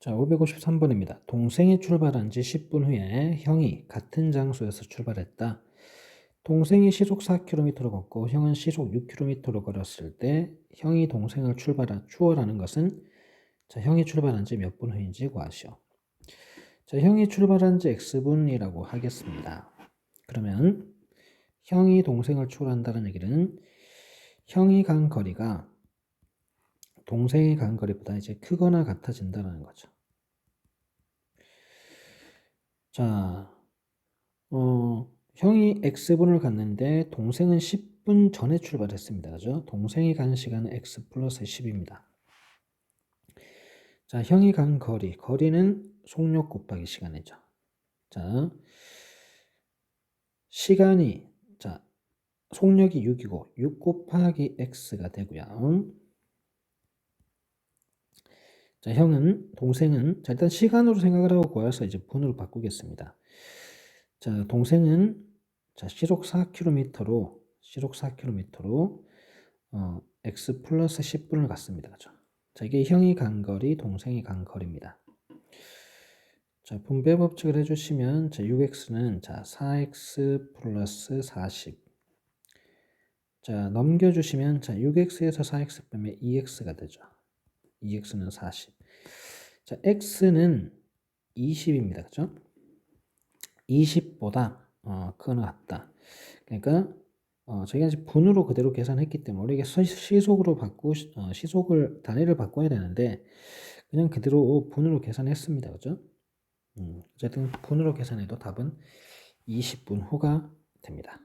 자, 553번입니다. 동생이 출발한 지 10분 후에 형이 같은 장소에서 출발했다. 동생이 시속 4km를 걷고 형은 시속 6km를 걸었을 때 형이 동생을 출발한 추월하는 것은 자, 형이 출발한 지 몇 분 후인지 구하시오. 자, 형이 출발한 지 x분이라고 하겠습니다. 그러면 형이 동생을 추월한다는 얘기는 형이 간 거리가 동생이 간 거리보다 이제 크거나 같아진다는 거죠. 자, 어, 형이 x분을 갔는데 동생은 10분 전에 출발했습니다. 그죠? 동생이 간 시간은 x 플러스 10입니다. 자, 형이 간 거리, 거리는 속력 곱하기 시간이죠. 자, 시간이 자, 속력이 6이고 6 곱하기 x가 되고요. 자, 형은 동생은 자, 일단 시간으로 생각을 하고 구해서 이제 분으로 바꾸겠습니다. 자, 동생은 자, 시속 4km로 시속 4km로 어, x 플러스 10분을 갔습니다. 그죠? 자, 이게 형이 간 거리, 동생이 간 거리입니다. 자, 분배 법칙을 해주시면 자, 6x는 자, 4x 플러스 40. 자, 넘겨주시면 자, 6x에서 4x 빼면 2x가 되죠. 2x는 40. 자, x는 20입니다. 그죠? 20보다 어, 크거나 같다. 그러니까 어, 저희가 이제 분으로 그대로 계산했기 때문에 우리가 시- 시속으로 바꾸 어, 시속을 단위를 바꿔야 되는데 그냥 그대로 분으로 계산했습니다. 그죠? 음, 어쨌든 분으로 계산해도 답은 20분 후가 됩니다.